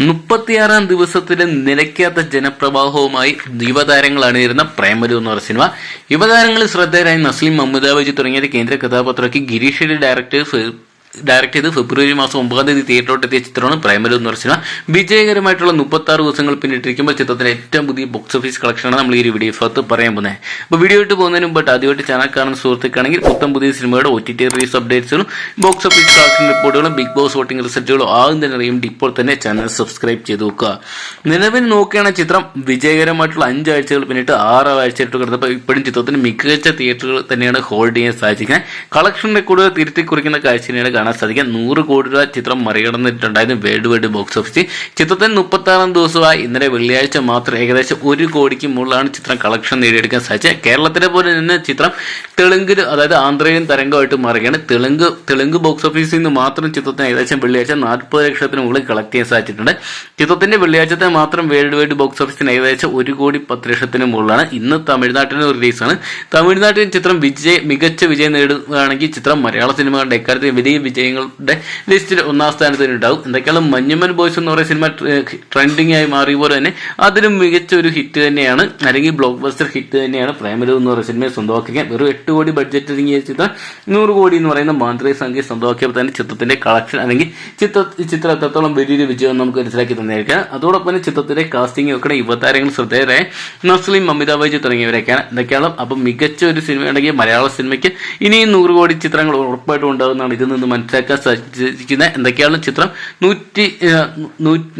മുപ്പത്തിയാറാം ദിവസത്തിലെ നിലയ്ക്കാത്ത ജനപ്രവാഹവുമായി യുവതാരങ്ങൾ അണിയിരുന്ന പ്രേമലു എന്ന് പറഞ്ഞ സിനിമ. യുവതാരങ്ങളിൽ ശ്രദ്ധേയരായ നസ്ലിം മമ്മദാബജി തുടങ്ങിയ കേന്ദ്ര കഥാപാത്രമാക്കി. ഗിരീഷ് ഷെഡി ഡയറക്ട് ചെയ്ത് ഫെബ്രുവരി മാസം ഒമ്പതാം തീയതി തിയേറ്ററിലോട്ടെത്തിയ ചിത്രമാണ് പ്രൈമറി എന്ന് പറഞ്ഞ സിനിമ വിജയകരമായിട്ടുള്ള മുപ്പത്തി ആറ് ദിവസങ്ങൾ പിന്നിട്ടിരിക്കുമ്പോൾ ചിത്രത്തിന്റെ ഏറ്റവും പുതിയ ബോക്സ് ഓഫീസ് കളക്ഷനാണ് നമ്മൾ ഈ വീഡിയോ ഭാഗത്ത് പറയാൻ പോകുന്നത്. അപ്പോൾ വീഡിയോ ഇട്ട് പോകുന്നതിന് മുമ്പ് ആദ്യമായിട്ട് ചാനൽ കാണുന്ന സുഹൃത്തുക്കാണെങ്കിൽ പുത്തം പുതിയ സിനിമയുടെ ഒ ടി ടി റിലീസ് അപ്ഡേറ്റ്സുകളും ബോക്സ് ഓഫീസ് കളക്ഷൻ റിപ്പോർട്ടുകളും ബിഗ് ബോസ് വോട്ടിംഗ് റിസൾട്ടുകളും ആദ്യം തന്നെ അറിയുമ്പോൾ ഇപ്പോൾ തന്നെ ചാനൽ സബ്സ്ക്രൈബ് ചെയ്ത് നോക്കുക. നിലവിൽ നോക്കുകയാണ് ചിത്രം വിജയകരമായിട്ടുള്ള അഞ്ചാഴ്ചകൾ പിന്നിട്ട് ആറ് ആഴ്ചയായിട്ട് കിടന്നപ്പോൾ ഇപ്പോഴും ചിത്രത്തിന് മികച്ച തിയേറ്ററുകൾ തന്നെയാണ് ഹോൾഡ് ചെയ്യാൻ സാധിക്കുന്നത്. കളക്ഷൻ റെക്കോർഡുകൾ തിരുത്തി കുറിക്കുന്ന കാഴ്ചയാണ് കാണാൻ സാധിക്കുക നൂറ് കോടി രൂപ ചിത്രം മറികടന്നിട്ടുണ്ടായിരുന്നു വേൾഡ് വൈഡ് ബോക്സ് ഓഫീസിൽ. ചിത്രത്തിന് മുപ്പത്തി ആറാം ദിവസമായി. ഇന്നലെ വെള്ളിയാഴ്ച മാത്രം ഏകദേശം ഒരു കോടിക്ക് മുകളിലാണ് ചിത്രം കളക്ഷൻ നേടിയെടുക്കാൻ സാധിച്ചത്. കേരളത്തിലെ പോലെ തന്നെ ചിത്രം തെലുങ്കിൽ അതായത് ആന്ധ്രയിലും തരംഗമായിട്ട് മാറുകയാണ്. തെലുങ്ക് തെലുങ്ക് ബോക്സ് ഓഫീസിൽ നിന്ന് മാത്രം ചിത്രത്തിന് ഏകദേശം വെള്ളിയാഴ്ച നാൽപ്പത് ലക്ഷത്തിന് മുകളിൽ കളക്ട് ചെയ്യാൻ സാധിച്ചിട്ടുണ്ട്. ചിത്രത്തിന്റെ വെള്ളിയാഴ്ചത്തെ മാത്രം വേൾഡ് വൈഡ് ബോക്സ് ഓഫീസിന് ഏകദേശം ഒരു കോടി പത്ത് ലക്ഷത്തിന് മുകളിലാണ്. ഇന്ന് തമിഴ്നാട്ടിലെ റിലീസാണ് തമിഴ്നാട്ടിൽ ചിത്രം വിജയ മികച്ച വിജയം നേടുകയാണെങ്കിൽ ചിത്രം മലയാള സിനിമകളുടെ എക്കാര്യത്തിൽ വലിയ വിജയങ്ങളുടെ ലിസ്റ്റിൽ ഒന്നാം സ്ഥാനത്ത് തന്നെ ഉണ്ടാവും. എന്തൊക്കെയാണ് മഞ്ഞുമൻ ബോയ്സ് എന്ന് പറയുന്ന സിനിമ ട്രെൻഡിങ് ആയി മാറിയ പോലെ തന്നെ അതിലും മികച്ച ഒരു ഹിറ്റ് തന്നെയാണ്. അല്ലെങ്കിൽ ബ്ലോക്ക് ബസ്റ്റർ ഹിറ്റ് തന്നെയാണ്. പ്രേമലു എന്ന് പറയുന്ന സിനിമയെ സ്വന്തമാക്കിയാൽ വെറും എട്ട് കോടി ബഡ്ജറ്റ് ഇറങ്ങിയ ചിത്രം നൂറ് കോടി എന്ന് പറയുന്ന മാന്ത്രിക സംഖ്യ സ്വന്തമാക്കിയപ്പോൾ തന്നെ ചിത്രത്തിന്റെ കളക്ഷൻ അല്ലെങ്കിൽ ചിത്ര ചിത്രം എത്രത്തോളം വലിയൊരു വിജയം നമുക്ക് മനസ്സിലാക്കി തന്നെയായിരിക്കാം അതോടൊപ്പം തന്നെ ചിത്രത്തിന്റെ കാസ്റ്റിംഗ് ഒക്കെ യുവതാരങ്ങൾ ശ്രദ്ധേയരായ നസ്ലിം അമിതാഭ് ബൈജു തുടങ്ങിയവരൊക്കെയാണ്. ഇതൊക്കെയാണ് അപ്പം മികച്ച ഒരു സിനിമയുണ്ടെങ്കിൽ മലയാള സിനിമയ്ക്ക് ഇനിയും നൂറ് കോടി ചിത്രങ്ങൾ ഉറപ്പായിട്ടും ഉണ്ടാകുന്നതാണ് ഇതിൽ നിന്ന് മനസ്സിലാക്കാൻ സാധിച്ചിരിക്കുന്നത് എന്തൊക്കെയാണ് ചിത്രം? നൂറ്റി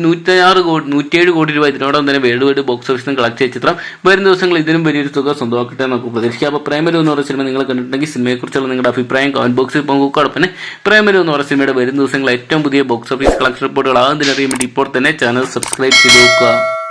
നൂറ്റിയാറ് കോടി നൂറ്റിയേഴ് കോടി രൂപ ഇതിനോടൊപ്പം തന്നെ വേൾഡ് വൈഡ് ബോക്സ് ഓഫീസിൽ കളക്ട് ചെയ്ത ചിത്രം. വരും ദിവസങ്ങൾ ഇതിനും വലിയൊരു തുക സ്വന്തമാക്കട്ടെ നമുക്ക് പ്രതീക്ഷിക്കാം. അപ്പോൾ പ്രേമലു എന്ന് പറയുന്ന സിനിമ നിങ്ങൾ കണ്ടിട്ടുണ്ടെങ്കിൽ സിനിമയെക്കുറിച്ചുള്ള നിങ്ങളുടെ അഭിപ്രായം കമന്റ് ബോക്സിൽ പങ്കുവെക്കുക പിന്നെ പ്രേമലു എന്ന് പറയുന്ന സിനിമയുടെ വരും ദിവസങ്ങളിൽ ഏറ്റവും പുതിയ ബോക്സ് ഓഫീസ് കളക്ഷൻ റിപ്പോർട്ടുകൾ ആകുന്നതിനറിയാൻ വേണ്ടി ഇപ്പോൾ തന്നെ ചാനൽ സബ്സ്ക്രൈബ് ചെയ്ത് നോക്കുക.